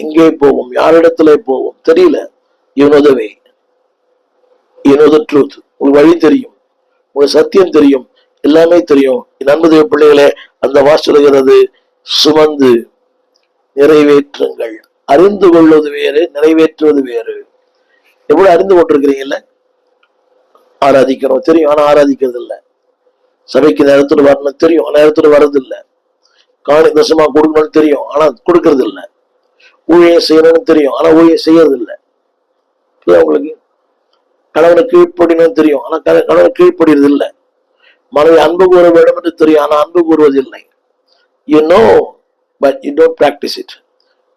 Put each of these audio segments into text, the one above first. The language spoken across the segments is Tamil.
எங்கே போவோம்? யாரிடத்துல போவோம்? தெரியல. யூனோதவே யூனோ ட்ரூத் உங்களுக்கு வழி தெரியும். உங்களுக்கு சத்தியம் தெரியும். எல்லாமே தெரியும். என் அன்பு பிள்ளைகளே அந்த வாசலுகிறது சுமந்து நிறைவேற்றுங்கள். அறிந்து கொள்வது வேறு நிறைவேற்றுவது வேறு. எவ்வளவு அறிந்து கொண்டிருக்கிறீங்கல்ல? ஆராதிக்கிறோம். தெரியும். ஆனா ஆராதிக்கிறது இல்ல சபைக்கு நேரத்துல வரணும் தெரியும். ஆனா நேரத்துல வர்றது இல்லை காணி தசமா கொடுக்கணும்னு தெரியும். ஆனா கொடுக்கறது இல்லை ஊழியம் செய்யணும்னு தெரியும். ஆனா ஊழியம் செய்யறது இல்லை உங்களுக்கு? கணவனை கீழ்ப்படினு தெரியும். ஆனா கண- கணவன் கீழ்ப்படுறது இல்லை மனைவி அன்பு கூற வேண்டும் என்று தெரியும். ஆனா அன்பு கூறுவது இல்லை you know but you don't practice it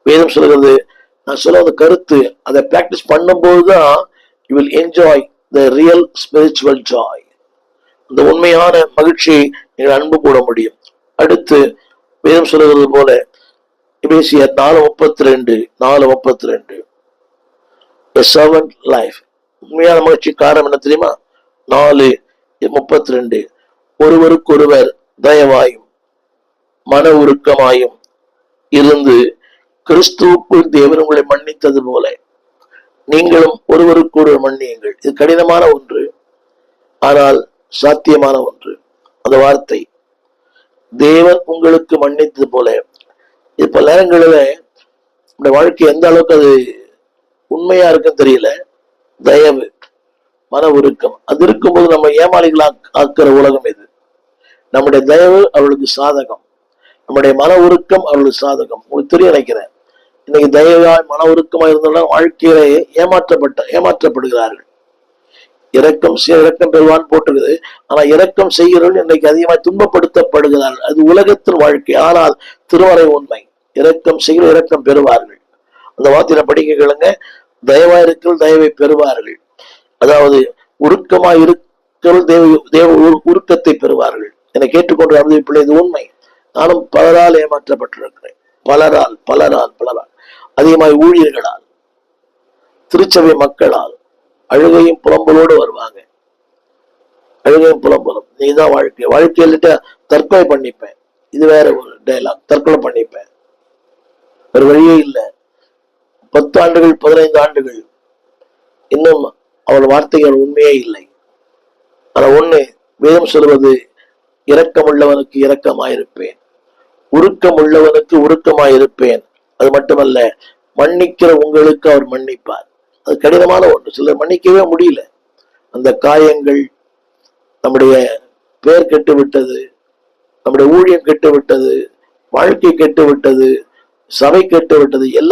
வேதம் சொல்கிறது நான் சொல்ல அந்த கருத்து அதை பிராக்டிஸ் பண்ணும்போது தான் you will enjoy the real spiritual joy அந்த உண்மையான மகிழ்ச்சியை நீங்கள் அன்பு கூட முடியும். அடுத்து வேதம் சொல்லுகிறது போல எபேசியர் நாலு முப்பத்தி ரெண்டு நாலு முப்பத்தி ரெண்டு சர்வன்ட் லைஃப் உண்மையான மகிழ்ச்சி காரணம் என்ன தெரியுமா? நாலு முப்பத்தி ரெண்டு ஒருவருக்கொருவர் தயவாயும் மன உருக்கமாயும் இருந்து கிறிஸ்துவுக்குள் தேவன் உங்களை மன்னித்தது போல நீங்களும் ஒருவருக்கொருவர் மன்னியுங்கள். இது கடினமான ஒன்று ஆனால் சாத்தியமான ஒன்று. அந்த வார்த்தை தேவன் உங்களுக்கு மன்னித்தது போல இது பல நேரங்களில் இந்த வாழ்க்கை எந்த அளவுக்கு அது உண்மையா இருக்குன்னு தெரியல. தயவு மன உருக்கம். அது இருக்கும்போது நம்ம ஏமாளிகளா ஆக்குற உலகம் இது நம்முடைய தயவு அவளுக்கு சாதகம். நம்முடைய மன உருக்கம் அவளுக்கு சாதகம். உங்களுக்கு தெரிய நினைக்கிறேன். இன்னைக்கு தயவாய் மன உருக்கமா இருந்தாலும் வாழ்க்கையிலே ஏமாற்றப்பட்ட ஏமாற்றப்படுகிறார்கள். இரக்கம் செய் இரக்கம் பெறுவான் போட்டிருக்குது. ஆனா இரக்கம் செய்கிறவர்கள் இன்னைக்கு அதிகமாக துன்பப்படுத்தப்படுகிறார்கள். அது உலகத்தின் வாழ்க்கை. ஆனால் திருமறை உண்மை. இரக்கம் செய்கிற இரக்கம் பெறுவார்கள். அந்த வார்த்தையில படிக்க கேளுங்க. தயவா இருக்கிற தயவை பெறுவார்கள். அதாவது உருக்கமா இருக்கிற தேவ தேவ உருக்கத்தை பெறுவார்கள். என கேட்டுக்கொண்டு அறுதி பிள்ளை இது உண்மை. நானும் பலரால் ஏமாற்றப்பட்டிருக்கிறேன். பலரால் பலரால் பலரால். அதிகமாய் ஊழியர்களால் திருச்சபை மக்களால் அழுகையும் புலம்பலோடு வருவாங்க. அழுகையும் புலம்பலும். நீதான் வாழ்க்கை. வாழ்க்கையில்ட்ட தற்கொலை பண்ணிப்பேன். இது வேற ஒரு டைலாக் தற்கொலை பண்ணிப்பேன். ஒரு வழியே இல்லை. பத்து ஆண்டுகள் பதினைந்து ஆண்டுகள். இன்னும் அவள் வார்த்தைகள் உண்மையே இல்லை. ஆனா ஒண்ணு வேதம் சொல்வது இரக்கமுள்ளவனுக்கு இரக்கமாயிருப்பேன். உருக்கம் உள்ளவனுக்கு உருக்கமாயிருப்பேன். அது மட்டுமல்ல மன்னிக்கிற உங்களுக்கு அவர் மன்னிப்பார். அது கடினமான ஒன்று. சிலர் மன்னிக்கவே முடியல. அந்த காயங்கள் நம்முடைய பேர் கெட்டு விட்டது நம்முடைய ஊழியம் கெட்டு விட்டது வாழ்க்கை கெட்டு விட்டது சபை கெட்டு விட்டது எல்லா